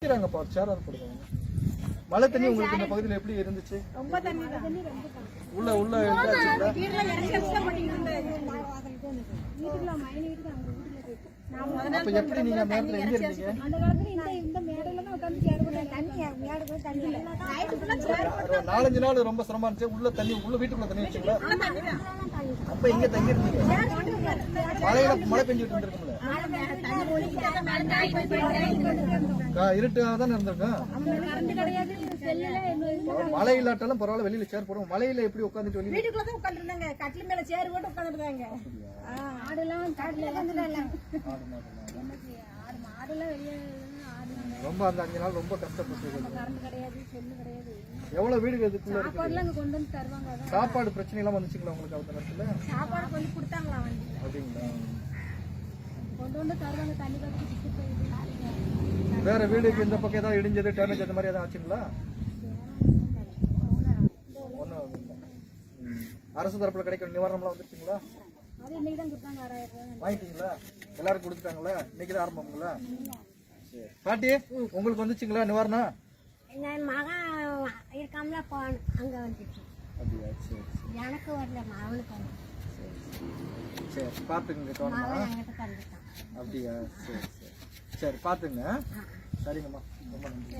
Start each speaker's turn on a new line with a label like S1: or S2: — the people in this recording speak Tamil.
S1: வைக்கிறாங்கப்பா சேர் அது போடுவாங்க மழை தண்ணி உங்களுக்கு இந்த பகுதியில் எப்படி இருந்துச்சு?
S2: ரொம்ப தண்ணி தான்
S1: உள்ள உள்ள
S2: முதல்ல
S1: அப்ப எப்படி நீங்க நேரத்துல எங்க இருந்தீங்க?
S2: தண்ணி தண்ணி
S1: நாலஞ்சு நாள் ரொம்ப சிரமமா இருந்துச்சு. உள்ள தண்ணி உள்ள வீட்டுக்குள்ள தண்ணி வச்சுங்களா அப்ப எங்க தங்கி இருந்தீங்க மழையில மழை பெஞ்சிட்டு இருந்திருக்கும்ல. கா- இருட்டாக தானே இருந்திருக்கும். மழை இல்லாட்டாலும் பரவாயில்ல வெளியில சேர் போடுவோம். மழையில எப்படி உட்காந்துட்டு வெளியில?
S2: வீட்டுக்குள்ள தான் உட்காந்துருந்தாங்க கட்டில் மேல சேர் போட்டு உட்காந்துருந்தாங்க ஆடுலாம் காட்டுல வெளியே
S1: ரொம்ப அந்த அஞ்சு நாள் ரொம்ப கஷ்டப்பட்டு எவ்வளவு வீடு இதுக்குள்ள இருக்கு சாப்பாடு பிரச்சனை எல்லாம் வந்துச்சுங்களா உங்களுக்கு அந்த நேரத்துல?
S2: சாப்பாடு கொடுத்தாங்களா
S1: அப்படிங்களா? வேற வீடுக்கு இந்த பக்கம் ஏதாவது இடிஞ்சது டேமேஜ் அந்த மாதிரி ஏதாவது ஆச்சுங்களா? அரசு தரப்புல கிடைக்கிற நிவாரணம்லாம் வந்துருச்சுங்களா? வாங்கிட்டீங்களா? எல்லாரும் கொடுத்துட்டாங்களா? இன்னைக்கு தான் ஆரம்பங்களா பாட்டி உங்களுக்கு வந்துச்சுங்களா நிவாரணம்?
S2: என் மகன் இருக்காமல போன அங்க வந்துச்சு.
S1: அப்படியா? சரி
S2: எனக்கு வரல அவனுக்கு
S1: சரி பார்த்துங்க
S2: தந்துட்டான்.
S1: அப்படியா? சரி சரி. சரி பார்த்துங்க சரிங்கம்மா. ரொம்ப நன்றி?